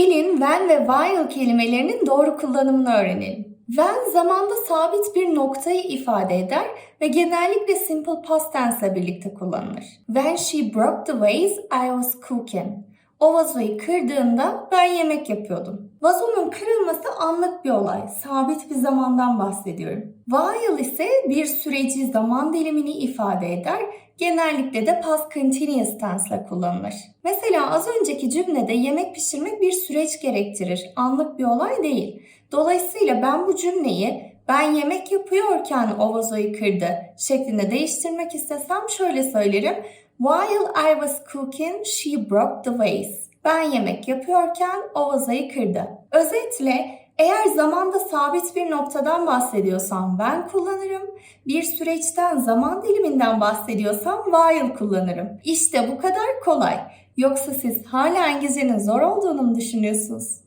Gelin when ve while kelimelerinin doğru kullanımını öğrenelim. When zamanda sabit bir noktayı ifade eder ve genellikle simple past tense birlikte kullanılır. When she broke the vase, I was cooking. O vazoyu kırdığında ben yemek yapıyordum. Vazonun kırılması anlık bir olay, sabit bir zamandan bahsediyorum. While ise bir süreci, zaman dilimini ifade eder, genellikle de past continuous tense ile kullanılır. Mesela az önceki cümlede yemek pişirmek bir süreç gerektirir, anlık bir olay değil. Dolayısıyla ben bu cümleyi ben yemek yapıyorken o vazoyu kırdı şeklinde değiştirmek istesem şöyle söylerim. While I was cooking, she broke the vase. Ben yemek yapıyorken o vazoyu kırdı. Özetle eğer zamanda sabit bir noktadan bahsediyorsam ben kullanırım. Bir süreçten, zaman diliminden bahsediyorsam while kullanırım. İşte bu kadar kolay. Yoksa siz hala İngilizcenin zor olduğunu mu düşünüyorsunuz?